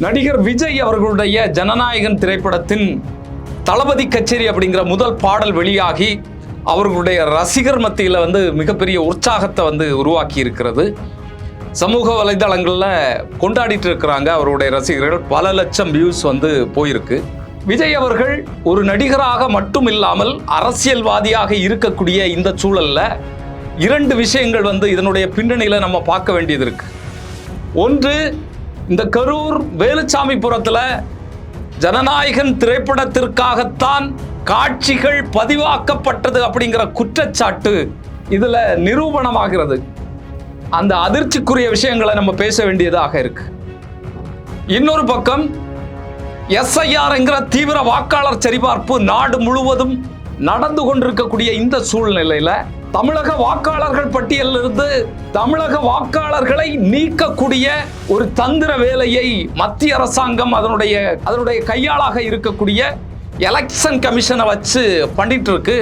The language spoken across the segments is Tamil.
நடிகர் விஜய் அவர்களுடைய ஜனநாயகன் திரைப்படத்தின் தளபதி கச்சேரி அப்படிங்கிற முதல் பாடல் வெளியாகி அவர்களுடைய ரசிகர் மத்தியில் வந்து மிகப்பெரிய உற்சாகத்தை வந்து உருவாக்கி இருக்கிறது. சமூக வலைதளங்களில் கொண்டாடிட்டு இருக்கிறாங்க அவருடைய ரசிகர்கள். பல லட்சம் வியூஸ் வந்து போயிருக்கு. விஜய் அவர்கள் ஒரு நடிகராக மட்டும் இல்லாமல் அரசியல்வாதியாக இருக்கக்கூடிய இந்த சூழலில் இரண்டு விஷயங்கள் வந்து இதனுடைய பின்னணியில் நம்ம பார்க்க வேண்டியது இருக்கு. ஒன்று இந்த கரூர் வேலுச்சாமிபுரத்தில் ஜனநாயகன் திரைப்படத்திற்காகத்தான் காட்சிகள் பதிவாக்கப்பட்டது அப்படிங்கிற குற்றச்சாட்டு இதில் நிரூபணமாகிறது. அந்த அதிர்ச்சிக்குரிய விஷயங்களை நம்ம பேச வேண்டியதாக இருக்கு. இன்னொரு பக்கம் எஸ்ஐஆர் என்கிற தீவிர வாக்காளர் சரிபார்ப்பு நாடு முழுவதும் நடந்து கொண்டிருக்கக்கூடிய இந்த சூழ்நிலையில் தமிழக வாக்காளர்கள் பட்டியலிருந்து தமிழக வாக்காளர்களை நீக்கக்கூடிய ஒரு தந்திர வேலையை மத்திய அரசாங்கம் அதனுடைய அதனுடைய கையாளாக இருக்கக்கூடிய எலெக்ஷன் கமிஷனை வச்சு பண்ணிட்டு இருக்கு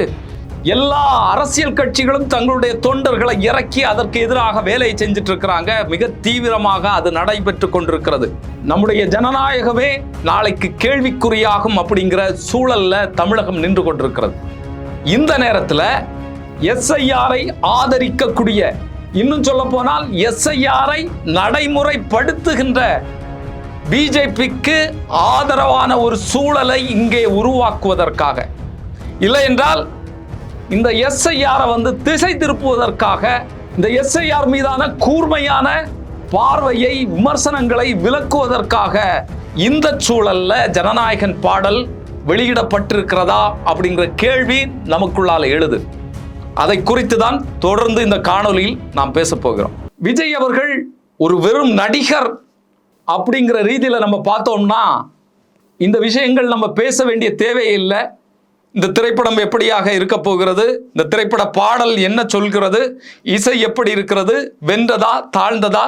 எல்லா அரசியல் கட்சிகளும் தங்களுடைய தொண்டர்களை இறக்கி அதற்கு எதிராக வேலையை செஞ்சுட்டு இருக்கிறாங்க மிக தீவிரமாக அது நடைபெற்று கொண்டிருக்கிறது. நம்முடைய ஜனநாயகமே நாளைக்கு கேள்விக்குறியாகும் அப்படிங்கிற சூழல்ல தமிழகம் நின்று கொண்டிருக்கிறது. இந்த நேரத்தில் எஸ்ஐஆரை ஆதரிக்கக்கூடிய இன்னும் சொல்ல போனால் எஸ்ஐஆரை நடைமுறைப்படுத்துகின்ற பிஜேபிக்கு ஆதரவான ஒரு சூழலை இங்கே உருவாக்குவதற்காக. இல்லை என்றால் இந்த எஸ்ஐஆரை வந்து திசை திருப்புவதற்காக இந்த எஸ்ஐஆர் மீதான கூர்மையான பார்வையை விமர்சனங்களை விளக்குவதற்காக இந்த சூழல்ல ஜனநாயகன் பாடல் வெளியிடப்பட்டிருக்கிறதா அப்படிங்கிற கேள்வி நமக்குள்ளால எழுது. அதை குறித்து தான் தொடர்ந்து இந்த காணொலியில் நாம் பேச போகிறோம். விஜய் அவர்கள் ஒரு வெறும் நடிகர் அப்படிங்கிற ரீதியில் நம்ம பார்த்தோம்னா இந்த விஷயங்கள் நம்ம பேச வேண்டிய தேவையில்லை இந்த திரைப்படம் எப்படியாக இருக்க போகிறது இந்த திரைப்பட பாடல் என்ன சொல்கிறது இசை எப்படி இருக்கிறது வென்றதா தாழ்ந்ததா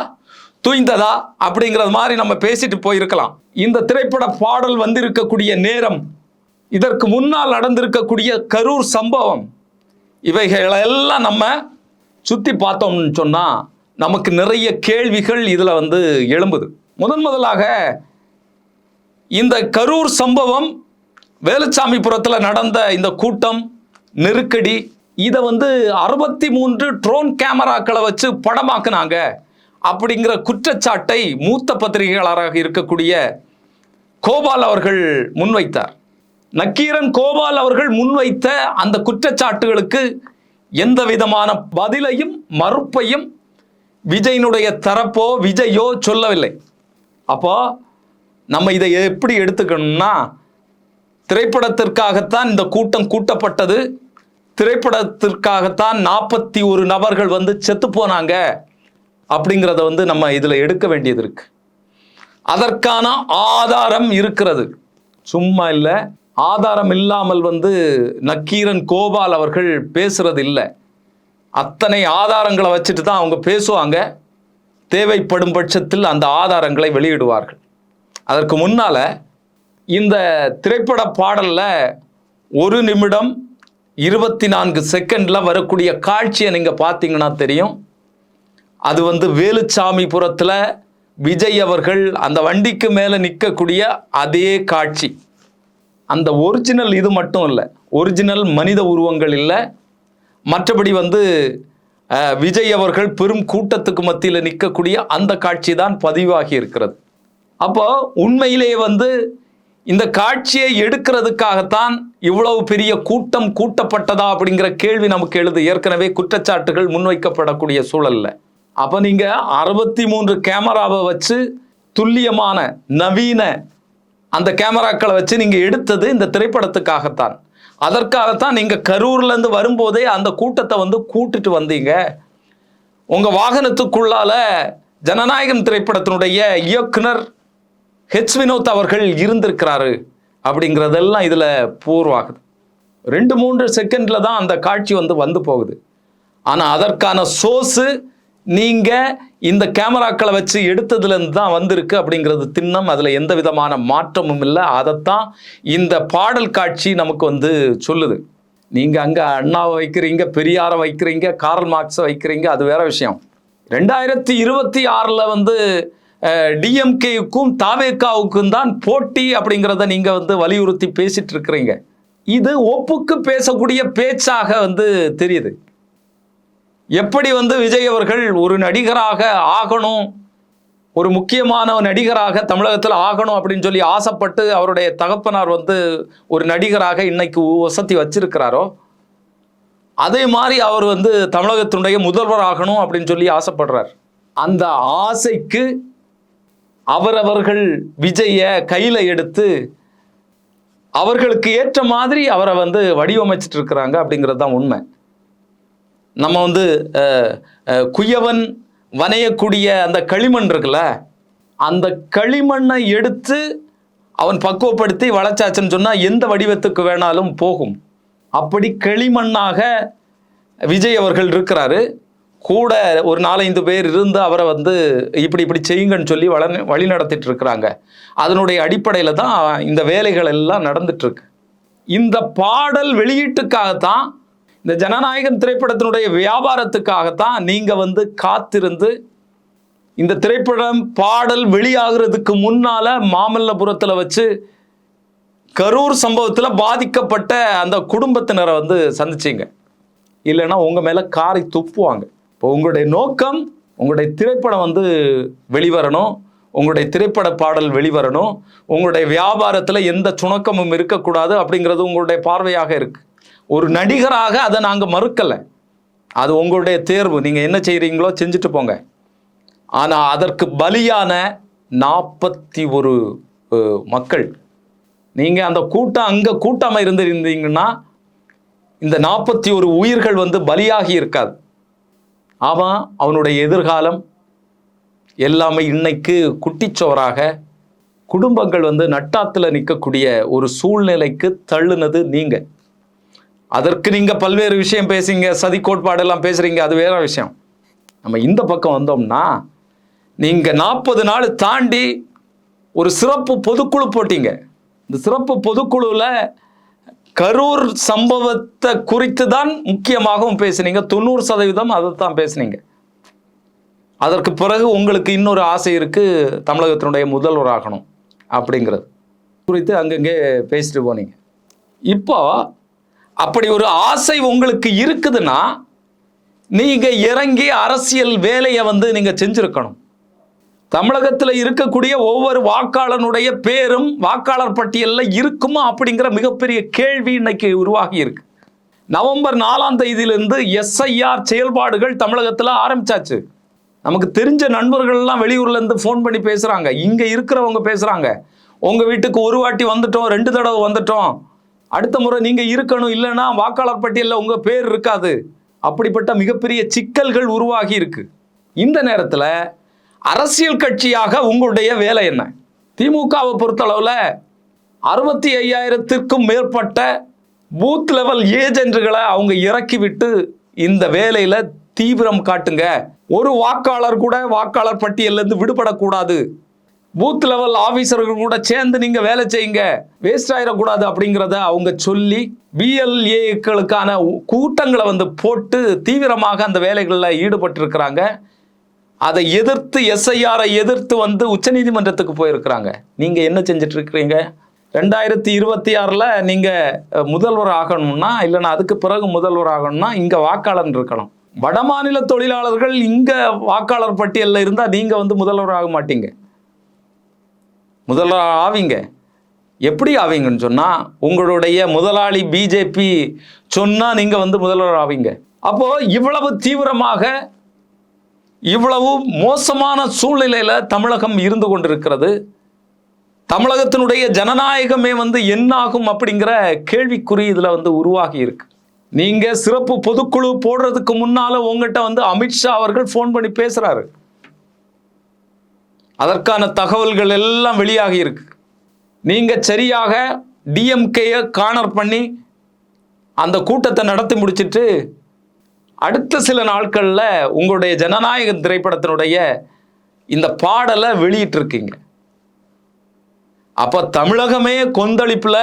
தூய்ந்ததா அப்படிங்கிறது மாதிரி நம்ம பேசிட்டு போயிருக்கலாம். இந்த திரைப்பட பாடல் வந்திருக்கக்கூடிய நேரம் இதற்கு முன்னால் நடந்திருக்கக்கூடிய கரூர் சம்பவம் இவைகளெல்லாம் நம்ம சுற்றி பார்த்தோம்னு சொன்னால் நமக்கு நிறைய கேள்விகள் இதில் வந்து எழும்புது. முதன் முதலாக இந்த கரூர் சம்பவம் வேலுச்சாமிபுரத்தில் நடந்த இந்த கூட்டம் நெருக்கடி இதை வந்து அறுபத்தி மூன்று ட்ரோன் கேமராக்களை வச்சு படமாக்குனாங்க. அப்படிங்கிற குற்றச்சாட்டை மூத்த பத்திரிகையாளராக இருக்கக்கூடிய கோபால் அவர்கள் முன்வைத்தார். நக்கீரன் கோபால் அவர்கள் முன்வைத்த அந்த குற்றச்சாட்டுகளுக்கு எந்த விதமான பதிலையும் மறுப்பையும் விஜயினுடைய தரப்போ விஜயோ சொல்லவில்லை. அப்போ நம்ம இதை எப்படி எடுத்துக்கணும்னா திரைப்படத்திற்காகத்தான் இந்த கூட்டம் கூட்டப்பட்டது. திரைப்படத்திற்காகத்தான் நாற்பத்தி ஒரு நபர்கள் வந்து செத்து போனாங்க அப்படிங்கிறத வந்து நம்ம இதில் எடுக்க வேண்டியது இருக்கு. அதற்கான ஆதாரம் இருக்கிறது. சும்மா இல்லை. ஆதாரம் இல்லாமல் வந்து நக்கீரன் கோபால் அவர்கள் பேசுறது இல்லை அத்தனை ஆதாரங்களை வச்சுட்டு தான் அவங்க பேசுவாங்க. தேவைப்படும் பட்சத்தில் அந்த ஆதாரங்களை வெளியிடுவார்கள். அதற்கு முன்னால இந்த திரைப்பட பாடலில் ஒரு நிமிடம் இருபத்தி நான்கு செகண்டில் வரக்கூடிய காட்சியை நீங்கள் பார்த்தீங்கன்னா தெரியும். அது வந்து வேலுச்சாமிபுரத்தில் விஜய் அவர்கள் அந்த வண்டிக்கு மேலே நிற்கக்கூடிய அதே காட்சி. அந்த ஒரிஜினல் இது மட்டும் இல்லை. ஒரிஜினல் மனித உருவங்கள் இல்லை. மற்றபடி வந்து விஜய் அவர்கள் பெரும் கூட்டத்துக்கு மத்தியில் நிற்கக்கூடிய அந்த காட்சி தான் பதிவாகி இருக்கிறது. அப்போ உண்மையிலேயே வந்து இந்த காட்சியை எடுக்கிறதுக்காகத்தான் இவ்வளவு பெரிய கூட்டம் கூட்டப்பட்டதா அப்படிங்கிற கேள்வி நமக்கு எழுது. ஏற்கனவே குற்றச்சாட்டுகள் முன்வைக்கப்படக்கூடிய சூழல்ல. அப்போ நீங்கள் அறுபத்தி மூன்று கேமராவை வச்சு துல்லியமான நவீன அந்த கேமராக்களை வச்சு நீங்க எடுத்தது இந்த திரைப்படத்துக்காகத்தான். அதற்காகத்தான் நீங்க கரூர்ல இருந்து வரும்போதே அந்த கூட்டத்தை வந்து கூட்டிட்டு வந்தீங்க. உங்க வாகனத்துக்குள்ளால ஜனநாயகம் திரைப்படத்தினுடைய இயக்குனர் ஹெச் வினோத் அவர்கள் இருந்திருக்கிறாரு அப்படிங்கிறதெல்லாம் இதில் பூர்வாகுது. ரெண்டு மூன்று செகண்டில் தான் அந்த காட்சி வந்து வந்து போகுது. ஆனால் அதற்கான சோர்ஸு நீங்க இந்த கேமராக்களை வச்சு எடுத்ததுலேருந்து தான் வந்திருக்கு அப்படிங்கிறது திண்ணம். அதில் எந்த விதமான மாற்றமும் இல்லை. அதைத்தான் இந்த பாடல் காட்சி நமக்கு வந்து சொல்லுது. நீங்கள் அங்கே அண்ணாவை வைக்கிறீங்க பெரியாரை வைக்கிறீங்க கார்ல் மார்க்ஸை வைக்கிறீங்க அது வேற விஷயம். ரெண்டாயிரத்தி இருபத்தி ஆறில் வந்து டிஎம்கேவுக்கும் தாவேக்காவுக்கும் தான் போட்டி அப்படிங்கிறத நீங்கள் வந்து வலியுறுத்தி பேசிட்டு இருக்கிறீங்க. இது ஒப்புக்கு பேசக்கூடிய பேச்சாக வந்து தெரியுது. எப்படி வந்து விஜய் அவர்கள் ஒரு நடிகராக ஆகணும் ஒரு முக்கியமான நடிகராக தமிழகத்தில் ஆகணும் அப்படின்னு சொல்லி ஆசைப்பட்டு அவருடைய தகப்பனார் வந்து ஒரு நடிகராக இன்னைக்கு வசதி வச்சிருக்கிறாரோ அதே மாதிரி அவர் வந்து தமிழகத்தினுடைய முதல்வர் ஆகணும் அப்படின்னு சொல்லி ஆசைப்படுறார். அந்த ஆசைக்கு அவரவர்கள் விஜய கையில் எடுத்து அவர்களுக்கு ஏற்ற மாதிரி அவரை வந்து வடிவமைச்சிட்டு இருக்கிறாங்க அப்படிங்கிறது தான் உண்மை. நம்ம வந்து குயவன் வனையக்கூடிய அந்த களிமண் இருக்குல்ல அந்த களிமண்ணை எடுத்து அவன் பக்குவப்படுத்தி வளச்சாச்சுன்னு சொன்னால் எந்த வடிவத்துக்கு வேணாலும் போகும். அப்படி களிமண்ணாக விஜய் அவர்கள் இருக்கிறாரு. கூட ஒரு நாலஞ்சு பேர் இருந்து அவரை வந்து இப்படி இப்படி செய்யுங்கன்னு சொல்லி வள வழி நடத்திட்டு இருக்கிறாங்க. அதனுடைய அடிப்படையில் தான் இந்த வேலைகள் எல்லாம் நடந்துட்டு இருக்கு. இந்த பாடல் வெளியீட்டுக்காகத்தான் இந்த ஜனநாயகன் திரைப்படத்தினுடைய வியாபாரத்துக்காகத்தான் நீங்க வந்து காத்திருந்து இந்த திரைப்படம் பாடல் வெளியாகிறதுக்கு முன்னால மாமல்லபுரத்தில் வச்சு கரூர் சம்பவத்தில் பாதிக்கப்பட்ட அந்த குடும்பத்தினரை வந்து சந்திச்சீங்க. இல்லைன்னா உங்கள் மேலே காரை துப்புவாங்க. இப்போ உங்களுடைய நோக்கம் உங்களுடைய திரைப்படம் வந்து வெளிவரணும் உங்களுடைய திரைப்பட பாடல் வெளிவரணும் உங்களுடைய வியாபாரத்தில் எந்த சுணக்கமும் இருக்கக்கூடாது அப்படிங்கிறது உங்களுடைய பார்வையாக இருக்குது ஒரு நடிகராக அதை நாங்கள் மறுக்கலை. அது உங்களுடைய தேர்வு. நீங்கள் என்ன செய்கிறீங்களோ செஞ்சுட்டு போங்க. ஆனால் அதற்கு பலியான நாற்பத்தி ஒரு மக்கள். நீங்கள் அந்த கூட்டம் அங்கே கூட்டாமல் இருந்திருந்தீங்கன்னா இந்த நாற்பத்தி ஒரு உயிர்கள் வந்து பலியாகி இருக்காது. அவன் அவனுடைய எதிர்காலம் எல்லாமே இன்னைக்கு குட்டிச்சோறாக குடும்பங்கள் வந்து நட்டாத்தில் நிற்கக்கூடிய ஒரு சூழ்நிலைக்கு தள்ளுனது நீங்கள் அதற்கு நீங்கள் பல்வேறு விஷயம் பேசுங்க சதி கோட்பாடெல்லாம் பேசுகிறீங்க அது வேற விஷயம். நம்ம இந்த பக்கம் வந்தோம்னா நீங்கள் நாற்பது நாள் தாண்டி ஒரு சிறப்பு பொதுக்குழு போட்டீங்க. இந்த சிறப்பு பொதுக்குழுவில் கரூர் சம்பவத்தை குறித்து தான் முக்கியமாகவும் பேசுனீங்க. தொண்ணூறு சதவீதம் அதை தான் பேசுனீங்க. அதற்கு பிறகு உங்களுக்கு இன்னொரு ஆசை இருக்குது தமிழகத்தினுடைய முதல்வர் ஆகணும் அப்படிங்கிறது. குறித்து அங்கங்கே பேசிட்டு போனீங்க. இப்போ அப்படி ஒரு ஆசை உங்களுக்கு இருக்குதுன்னா நீங்க இறங்கி அரசியல் வேலையை வந்து நீங்க செஞ்சிருக்கணும். தமிழகத்தில் இருக்கக்கூடிய ஒவ்வொரு வாக்காளனுடைய பேரும் வாக்காளர் பட்டியலில் இருக்குமா அப்படிங்கிற மிகப்பெரிய கேள்வி இன்னைக்கு உருவாகி இருக்கு. நவம்பர் நாலாம் தேதியிலிருந்து எஸ்ஐஆர் செயல்பாடுகள் தமிழகத்தில் ஆரம்பிச்சாச்சு. நமக்கு தெரிஞ்ச நண்பர்கள்லாம் வெளியூர்லேருந்து ஃபோன் பண்ணி பேசுகிறாங்க இங்கே இருக்கிறவங்க பேசுகிறாங்க உங்கள் வீட்டுக்கு ஒரு வாட்டி வந்துட்டோம் ரெண்டு தடவை வந்துட்டோம். அடுத்த முறை நீங்க இருக்கணும் இல்லைன்னா வாக்காளர் பட்டியலில் உங்க பேர் இருக்காது. அப்படிப்பட்ட மிகப்பெரிய சிக்கல்கள் உருவாகி இருக்கு. இந்த நேரத்தில் அரசியல் கட்சியாக உங்களுடைய வேலை என்ன? திமுகவை பொறுத்தளவில் அறுபத்தி ஐயாயிரத்திற்கும் மேற்பட்ட பூத் லெவல் ஏஜென்ட்டுகளை அவங்க இறக்கிவிட்டு இந்த வேலையில் தீவிரம் காட்டுங்க. ஒரு வாக்காளர் கூட வாக்காளர் பட்டியல்லேருந்து விடுபடக்கூடாது. பூத் லெவல் ஆஃபீஸர்கள் கூட சேர்ந்து நீங்கள் வேலை செய்யுங்க. வேஸ்ட் ஆகிடக்கூடாது அப்படிங்கிறத அவங்க சொல்லி பிஎல்ஏக்களுக்கான கூட்டங்களை வந்து போட்டு தீவிரமாக அந்த வேலைகளில் ஈடுபட்டிருக்கிறாங்க. அதை எதிர்த்து எஸ்ஐஆரை எதிர்த்து வந்து உச்சநீதிமன்றத்துக்கு போயிருக்கிறாங்க. நீங்கள் என்ன செஞ்சிட்ருக்கிறீங்க? ரெண்டாயிரத்தி இருபத்தி ஆறில் நீங்கள் முதல்வர் ஆகணும்னா இல்லைனா அதுக்கு பிறகு முதல்வர் ஆகணும்னா இங்கே வாக்காளர் இருக்கணும். வடமாநில தொழிலாளர்கள் இங்கே வாக்காளர் பட்டியலில் இருந்தால் நீங்கள் வந்து முதல்வர் ஆக மாட்டீங்க. முதல்வர் ஆவீங்க. எப்படி ஆவீங்கன்னு சொன்னால் உங்களுடைய முதலாளி பிஜேபி சொன்னால் நீங்கள் வந்து முதல்வர் ஆவீங்க. அப்போது இவ்வளவு தீவிரமாக இவ்வளவு மோசமான சூழ்நிலையில் தமிழகம் இருந்து கொண்டிருக்கிறது. தமிழகத்தினுடைய ஜனநாயகமே வந்து என்னாகும் அப்படிங்கிற கேள்விக்குறி இதில் வந்து உருவாகி இருக்கு. நீங்கள் சிறப்பு பொதுக்குழு போடுறதுக்கு முன்னால் உங்ககிட்ட வந்து அமித்ஷா அவர்கள் ஃபோன் பண்ணி பேசுகிறாரு அதற்கான தகவல்கள் எல்லாம் வெளியாகி இருக்கு. நீங்க சரியாக டிஎம்கேயை கார்னர் பண்ணி அந்த கூட்டத்தை நடத்தி முடிச்சுட்டு அடுத்த சில நாட்களில் உங்களுடைய ஜனநாயக திரைப்படத்தினுடைய இந்த பாடலை வெளியிட்டிருக்கீங்க. அப்போ தமிழகமே கொந்தளிப்பில்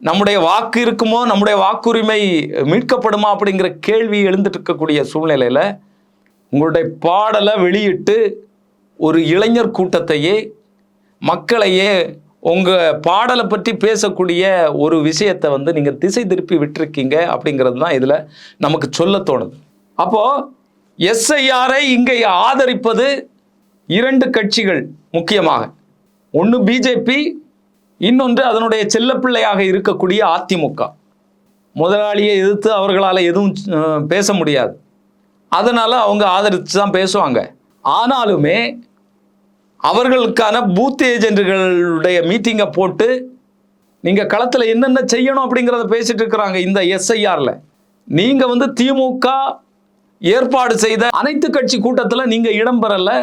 நம்முடைய வாக்கு இருக்குமோ நம்முடைய வாக்குரிமை மீட்கப்படுமா அப்படிங்கிற கேள்வி எழுந்துட்டு இருக்கக்கூடிய சூழ்நிலையில் உங்களுடைய பாடலை வெளியிட்டு ஒரு இளைஞர் கூட்டத்தையே மக்களையே உங்கள் பாடலை பற்றி பேசக்கூடிய ஒரு விஷயத்தை வந்து நீங்கள் திசை திருப்பி விட்டுருக்கீங்க அப்படிங்கிறது தான் இதில் நமக்கு சொல்ல தோணுது. அப்போது எஸ்ஐஆரை இங்கே ஆதரிப்பது இரண்டு கட்சிகள் முக்கியமாக. ஒன்று பிஜேபி இன்னொன்று அதனுடைய செல்லப்பிள்ளையாக இருக்கக்கூடிய அதிமுக. முதலாளியை எதிர்த்து அவர்களால் எதுவும் பேச முடியாது. அதனால் அவங்க ஆதரித்து தான் பேசுவாங்க. ஆனாலுமே அவர்களுக்கான பூத் ஏஜென்ட்டுகளுடைய மீட்டிங்கை போட்டு நீங்கள் களத்தில் என்னென்ன செய்யணும்? அப்படிங்கிறத பேசிட்டு இருக்கிறாங்க இந்த எஸ்ஐஆரில் நீங்கள் வந்து திமுக ஏற்பாடு செய்த அனைத்து கட்சி கூட்டத்தில் நீங்கள் இடம் பெறலை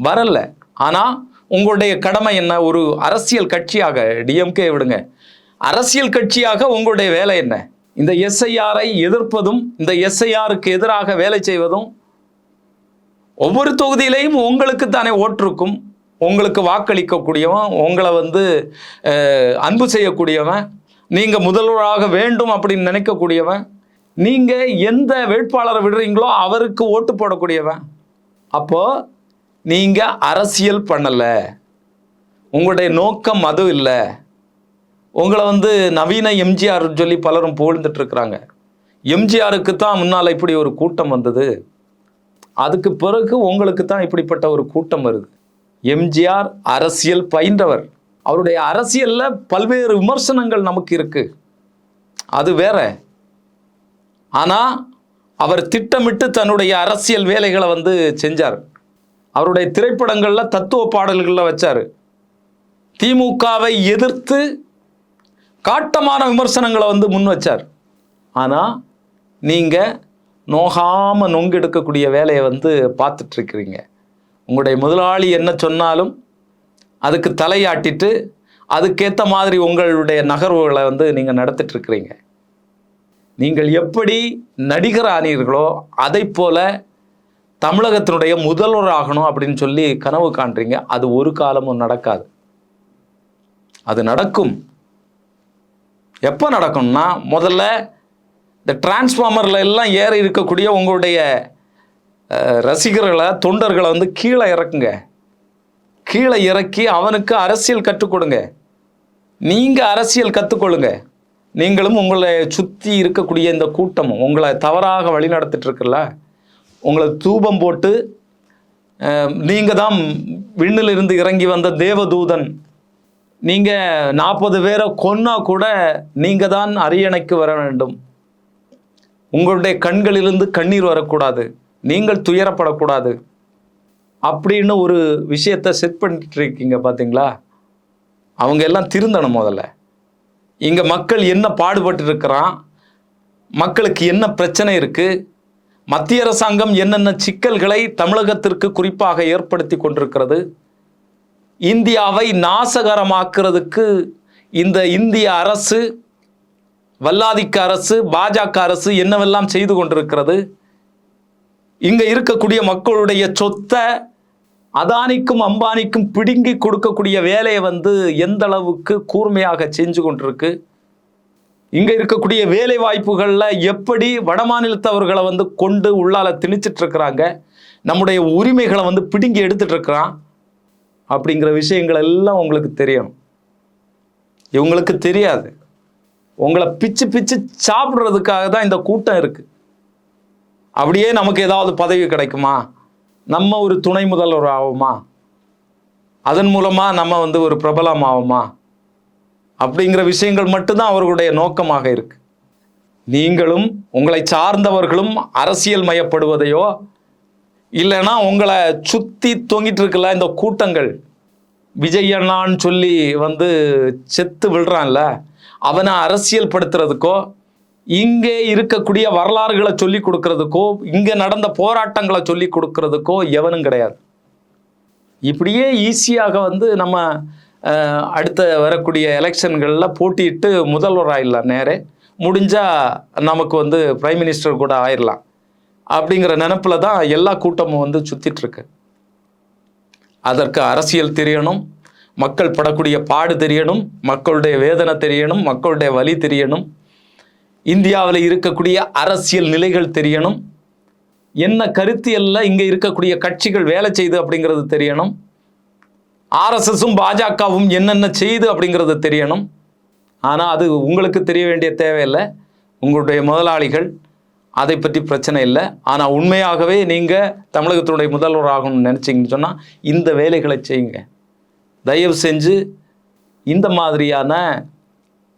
வரல. ஆனால் உங்களுடைய கடமை என்ன? ஒரு அரசியல் கட்சியாக டிஎம்கே விடுங்க. அரசியல் கட்சியாக உங்களுடைய வேலை என்ன? இந்த எஸ்ஐஆரை எதிர்ப்பதும் இந்த எஸ்ஐஆருக்கு எதிராக வேலை செய்வதும் ஒவ்வொரு தொகுதியிலையும் உங்களுக்கு தானே ஓட்டிருக்கும். உங்களுக்கு வாக்களிக்கக்கூடியவன் உங்களை வந்து அன்பு செய்யக்கூடியவன் நீங்கள் முதல்வராக வேண்டும் அப்படின்னு நினைக்கக்கூடியவன் நீங்கள் எந்த வேட்பாளரை விடுறீங்களோ அவருக்கு ஓட்டு போடக்கூடியவன். அப்போது நீங்கள் அரசியல் பண்ணலை. உங்களுடைய நோக்கம் அது இல்லை. உங்களை வந்து நவீன எம்ஜிஆர் சொல்லி பலரும் புகழ்ந்துட்டுருக்குறாங்க எம்ஜிஆருக்கு தான் முன்னால் இப்படி ஒரு கூட்டம் வந்தது. அதுக்கு பிறகு உங்களுக்கு தான் இப்படிப்பட்ட ஒரு கூட்டம் வருது. எம்ஜிஆர் அரசியல் பயின்றவர். அவருடைய அரசியலில் பல்வேறு விமர்சனங்கள் நமக்கு இருக்கு. அது வேற. ஆனால் அவர் திட்டமிட்டு தன்னுடைய அரசியல் வேலைகளை வந்து செஞ்சார். அவருடைய திரைப்படங்களில் தத்துவ பாடல்களில் வச்சார். திமுகவை எதிர்த்து காட்டமான விமர்சனங்களை வந்து முன் வச்சார். ஆனால் நீங்கள் நோகாமல் நொங்கெடுக்கக்கூடிய வேலையை வந்து பார்த்துட்ருக்கிறீங்க உங்களுடைய முதலாளி என்ன சொன்னாலும் அதுக்கு தலையாட்டிட்டு அதுக்கேற்ற மாதிரி உங்களுடைய நகர்வுகளை வந்து நீங்கள் நடத்திட்டுருக்கிறீங்க. நீங்கள் எப்படி நடிகர் ஆனீர்களோ அதை போல தமிழகத்தினுடைய முதல்வர் ஆகணும் அப்படின்னு சொல்லி கனவு காண்றீங்க. அது ஒரு காலமும் நடக்காது. அது நடக்கும். எப்போ நடக்கும்னா முதல்ல இந்த டிரான்ஸ்ஃபார்மரில் எல்லாம் ஏற இருக்கக்கூடிய உங்களுடைய ரசிகர்களை தொண்டர்களை வந்து கீழே இறக்குங்க. கீழே இறக்கி அவனுக்கு அரசியல் கற்றுக் கொடுங்க நீங்கள் அரசியல் கற்றுக்கொள்ளுங்க நீங்களும் உங்களை சுற்றி இருக்கக்கூடிய இந்த கூட்டமும் உங்களை தவறாக வழிநடத்திட்டுருக்குல்ல உங்களை தூபம் போட்டு நீங்கள் தான் விண்ணில் இருந்து இறங்கி வந்த தேவதூதன். நீங்கள் நாற்பது பேரை கொன்னா கூட நீங்கள் தான் அரியணைக்கு வர வேண்டும். உங்களுடைய கண்களிலிருந்து கண்ணீர் வரக்கூடாது. நீங்கள் துயரப்படக்கூடாது. அப்படின்னு ஒரு விஷயத்தை செட் பண்ணிட்டு இருக்கீங்க பார்த்தீங்களா அவங்க எல்லாம் திருந்தணும் முதல்ல. இங்கே மக்கள் என்ன பாடுபட்டு இருக்கிறான் மக்களுக்கு என்ன பிரச்சனை இருக்குது மத்திய அரசாங்கம் என்னென்ன சிக்கல்களை தமிழகத்திற்கு குறிப்பாக ஏற்படுத்தி கொண்டிருக்கிறது? இந்தியாவை நாசகரமாக்குறதுக்கு இந்த இந்திய அரசு வல்லாதிக்க அரசு பாஜக அரசு என்னவெல்லாம் செய்து கொண்டிருக்கிறது? இங்க இருக்கக்கூடிய மக்களுடைய சொத்தை அதானிக்கும் அம்பானிக்கும் பிடுங்கி கொடுக்கக்கூடிய வேலையை வந்து எந்த அளவுக்கு கூர்மையாக செஞ்சு கொண்டிருக்கு? இங்க இருக்கக்கூடிய வேலை வாய்ப்புகள்ல எப்படி வடமாநிலத்தவர்களை வந்து கொண்டு உள்ளால திணிச்சிட்டு இருக்கிறாங்க? நம்முடைய உரிமைகளை வந்து பிடுங்கி எடுத்துட்டு இருக்கிறான்? அப்படிங்கிற விஷயங்கள் எல்லாம் உங்களுக்கு தெரியும் இவங்களுக்கு தெரியாது. உங்களை பிச்சு பிச்சு சாப்பிட்றதுக்காக தான் இந்த கூட்டம் இருக்கு. அப்படியே நமக்கு ஏதாவது பதவி கிடைக்குமா? நம்ம ஒரு துணை முதல்வர் ஆகுமா? அதன் மூலமாக நம்ம வந்து ஒரு பிரபலம் ஆகுமா? அப்படிங்கிற விஷயங்கள் மட்டும்தான் அவர்களுடைய நோக்கமாக இருக்கு. நீங்களும் உங்களை சார்ந்தவர்களும் அரசியல் மயப்படுவதையோ இல்லைன்னா உங்களை சுற்றி தொங்கிட்டு இருக்கல இந்த கூட்டங்கள்? விஜய் அண்ணான்னு சொல்லி வந்து செத்து விழுறான்ல அவனை அரசியல் படுத்துறதுக்கோ இங்கே இருக்கக்கூடிய வரலாறுகளை சொல்லி கொடுக்கறதுக்கோ இங்கே நடந்த போராட்டங்களை சொல்லி கொடுக்கறதுக்கோ எவனும் கிடையாது. இப்படியே ஈஸியாக வந்து நம்ம அடுத்த வரக்கூடிய எலெக்ஷன்களில் போட்டியிட்டு முதல்வர் ஆயிடலாம் நேரே. முடிஞ்சால் நமக்கு வந்து பிரைம் மினிஸ்டர் கூட ஆயிடலாம் அப்படிங்கிற நினப்பில் தான் எல்லா கூட்டமும் வந்து சுற்றிட்டுருக்கு அதற்கு அரசியல் தெரியணும் மக்கள் படக்கூடிய பாடு தெரியணும் மக்களுடைய வேதனை தெரியணும் மக்களுடைய வலி தெரியணும். இந்தியாவில் இருக்கக்கூடிய அரசியல் நிலைகள் தெரியணும். என்ன கருத்தியல்ல இங்கே இருக்கக்கூடிய கட்சிகள் வேலை செய்து அப்படிங்கிறது தெரியணும். ஆர்எஸ்எஸும் பாஜகவும் என்னென்ன செய்யுது அப்படிங்கிறது தெரியணும். ஆனால் அது உங்களுக்கு தெரிய வேண்டிய தேவையில்லை. உங்களுடைய முதலாளிகள் அதை பற்றி பிரச்சனை இல்லை. ஆனால் உண்மையாகவே நீங்கள் தமிழகத்தினுடைய முதல்வர் ஆகணும்னு நினச்சிங்கன்னு சொன்னால் இந்த வேலைகளை செய்யுங்க. தயவு செஞ்சு இந்த மாதிரியான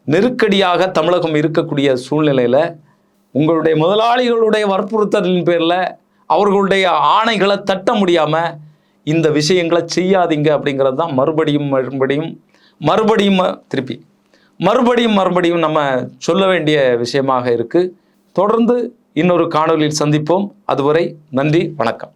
நெருக்கடியாக தமிழகம் இருக்கக்கூடிய சூழ்நிலையில் உங்களுடைய முதலாளிகளுடைய வற்புறுத்தலின் பேரில் அவர்களுடைய ஆணைகளை தட்ட முடியாமல் இந்த விஷயங்களை செய்யாதீங்க அப்படிங்கிறது தான் மறுபடியும் மறுபடியும் மறுபடியும் திருப்பி மறுபடியும் மறுபடியும் நம்ம சொல்ல வேண்டிய விஷயமாக இருக்குது தொடர்ந்து இன்னொரு காணொளியில் சந்திப்போம். அதுவரை நன்றி வணக்கம்.